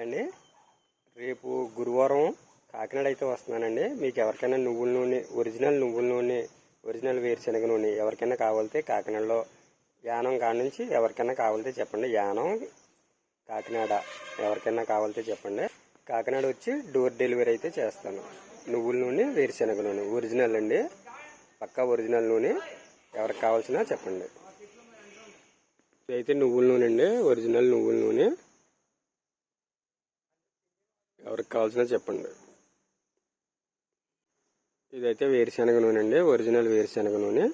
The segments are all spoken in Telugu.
అండి. రేపు గురువారం కాకినాడ అయితే వస్తున్నానండి. మీకు ఎవరికైనా నువ్వుల నూనె ఒరిజినల్ నువ్వుల నూనె ఒరిజినల్ వేరుశనగ నూనె ఎవరికైనా కావాలితే కాకినాడలో యానం కాడ నుంచి ఎవరికైనా కావాలితే చెప్పండి. యానం కాకినాడ ఎవరికైనా కావాలితే చెప్పండి. కాకినాడ వచ్చి డోర్ డెలివరీ అయితే చేస్తాను. నువ్వుల నూనె వేరుశనగ నూనె ఒరిజినల్ అండి. పక్కా ఒరిజినల్ నూనె ఎవరికి కావాల్సినా చెప్పండి. అయితే నువ్వుల నూనె అండి. ఒరిజినల్ నువ్వుల నూనె. ఎవరికి కావాల్సినా చెప్పండి. ఇదైతే వేరుశనగ నూనె అండి. ఒరిజినల్ వేరుశనగ నూనె.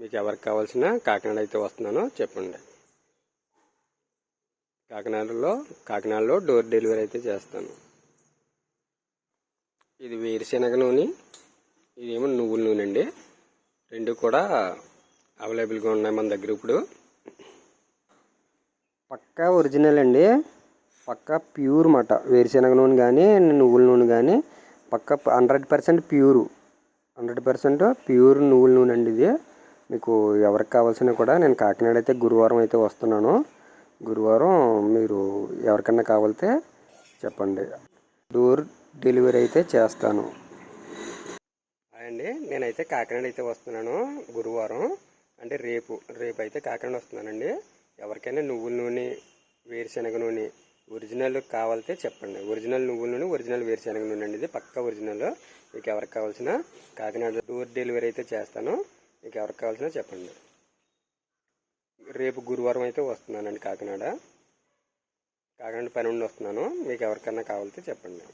మీకు ఎవరికి కావాల్సిన కాకినాడ అయితే వస్తున్నానో చెప్పండి. కాకినాడలో కాకినాడలో డోర్ డెలివరీ అయితే చేస్తాను. ఇది వేరుశనగ నూనె. ఇదేమో నువ్వుల నూనె అండి. రెండు కూడా అవైలబుల్గా ఉన్నాయి మన దగ్గర ఇప్పుడు. పక్కా ఒరిజినల్ అండి. పక్కా ప్యూర్ మాట వేరుశనగ నూనె కానీ నువ్వుల నూనె కానీ పక్క hundred percent pure. Hundred percent pure నువ్వుల నూనె అండి ఇది. మీకు ఎవరికి కావాల్సిన కూడా నేను కాకినాడ అయితే గురువారం అయితే వస్తున్నాను. గురువారం మీరు ఎవరికన్నా కావాలితే చెప్పండి. డోర్ డెలివరీ అయితే చేస్తాను. అండి నేనైతే కాకినాడ అయితే వస్తున్నాను గురువారం. అంటే రేపు రేపు అయితే కాకినాడ వస్తున్నానండి. ఎవరికైనా నువ్వుల నూనె వేరుశనగ నూనె ఒరిజినల్ కావాలితే చెప్పండి. ఒరిజినల్ నువ్వుల నూనె ఒరిజినల్ వేరుశనగ నూనె అండి ఇది. పక్క ఒరిజినల్. మీకు ఎవరికి కావాల్సిన కాకినాడ డోర్ డెలివరీ అయితే చేస్తాను. మీకు ఎవరికి కావాల్సిన చెప్పండి. రేపు గురువారం అయితే వస్తున్నానండి కాకినాడ. కాకినాడ పని ఉండి వస్తున్నాను. మీకు ఎవరికన్నా కావాలితే చెప్పండి.